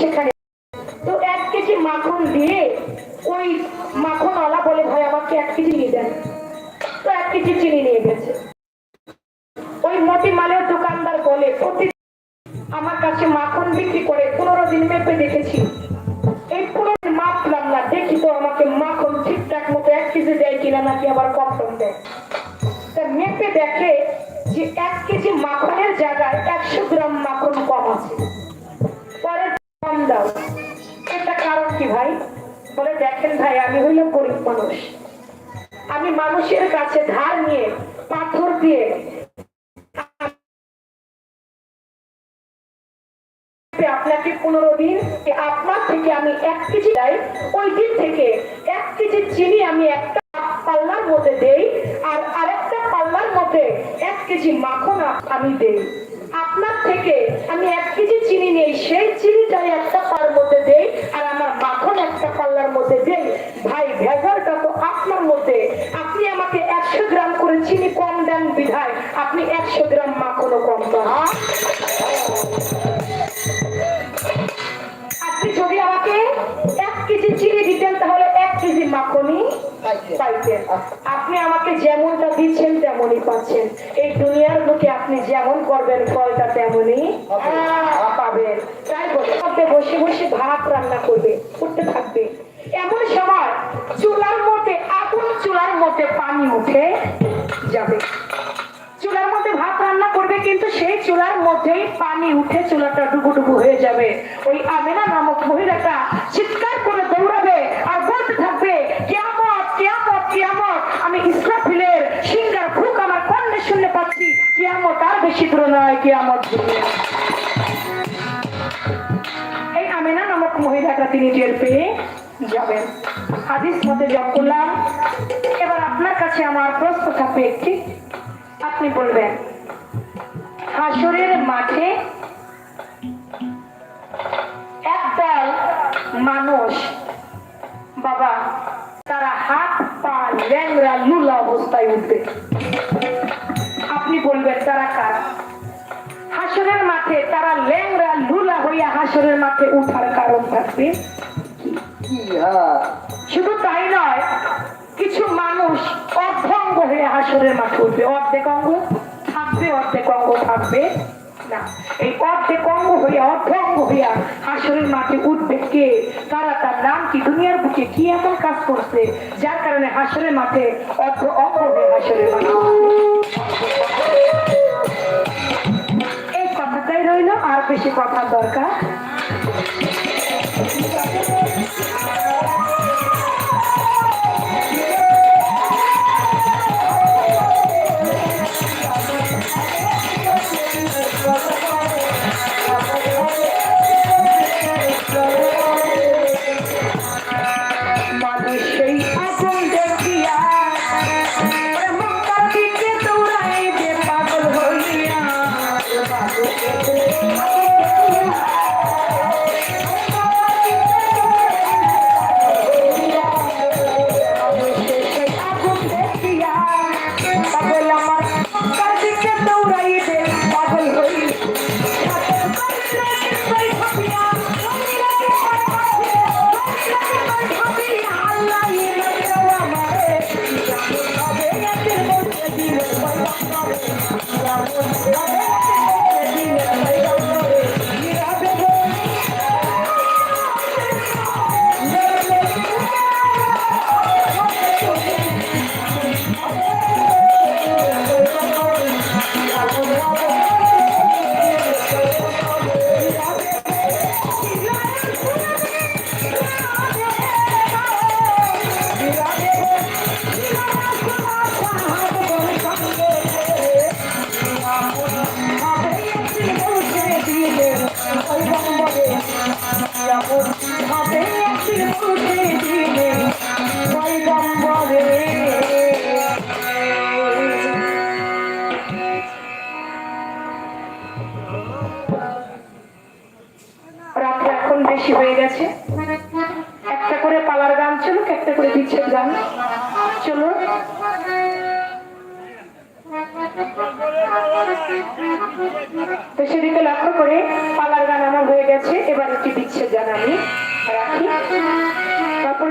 সেখানে। তো এক কেজি মাখন দিয়ে ওই মাখনওয়ালা বলে, ভাই, আমাকে এক কেজি নিয়ে দেন তো এক কেজি চিনি নিয়ে গেছে। ওই মতি মালের দোকানদার বলে, প্রতি আমার কাছে মাখন বিক্রি করে পনেরো দিন মেপে দেখেছি। এই পনেরো মাপলাম না, দেখি তো আমাকে মাখন ঠিকঠাক মতো এক কেজি দেয় কিনা নাকি আবার কম কম দেয়? তা মেপে দেখে যে এক কেজি মাখনের জায়গায় একশো গ্রাম মাখন কম আছে। মানুষ আমি মানুষের কাছে ধার নিয়ে পাথর দিয়ে আপনাকে পনেরো দিন আপনার থেকে আমি এক কেজি ওই দিন থেকে এক কেজি চিনি আমি একটা পাল্লার মধ্যে দেই, আর আরেকটা পাল্লার মধ্যে এক কেজি মাখন আমি দেই। আপনার থেকে আমি এক কেজি চিনি নেই, সেই চিনিটাই একটা পার একটা পাল্লার মধ্যে দেই ভাই ভেজালটা তো আপনার মধ্যে। আপনি আমাকে একশো গ্রাম করে চিনি কম দেন বিধায়। আপনি একশো গ্রাম মাখনও কম দেন পাইতেন আপনি আমাকে যেমনটা দিচ্ছেন তেমনই পাচ্ছেন। এই দুনিয়ার বুকে আপনি যেমন করবেন ফলটা তেমনই পাবেন। তাই আপনি বসে বসে ভাত রান্না করবে করতে থাকবে। এমন সময় চুলার মধ্যে আগুন চুলার মধ্যে পানি উঠে যাবে। চুলার মধ্যে ভাত রান্না করবে কিন্তু সেই চুলার মধ্যেই পানি উঠে চুলাটা ডুবু ডুবু হয়ে যাবে। ওই আমেনা নামক মহিলাটা চিৎকার করে দৌড়াবে দূর নয় কিয়ামত দূরে এই আমেনা নামক মহিলাটা তিনি টের পেয়ে যাবেন। হাদিস মতে জব করলাম, এবার আপনার কাছে আমার প্রশ্ন থাকবে একটি। আপনি বলবেন, হাসরের মাঠে একদল মানুষ, বাবা, তারা হাত পা ল্যাংরা লুলা অবস্থায় উঠবে। হাসরের মাঠে উঠার কারণ থাকবে। শুধু তাই নয় কিছু মানুষ অর্ধঙ্গ হয়ে হাসরের মাঠে উঠবে। অর্ধেক অঙ্গ থাকবে অর্ধেক অঙ্গ থাকবে। না এই অর্ধেক অঙ্গ হইয়া অর্ধঙ্গ হইয়া হাসরের মাঠে উঠবে কে? তারা তার নাম কি? দুনিয়ার বুকে কি এমন কাজ করছে যার কারণে হাসরের মাঠে অর্ধ অঙ্গ হয়ে হাসরের মাঠে এই কথাটাই রইল। আর বেশি কথা দরকার সেই আগুন দেখিয়া পাগল আমার তার দিকে দৌড়াইবে পাগল একটা গান চলো। তো সেদিকে লক্ষ্য করে পালার গান আমার হয়ে গেছে। এবার একটি বিচ্ছেদ গান আমি রাখি। তারপর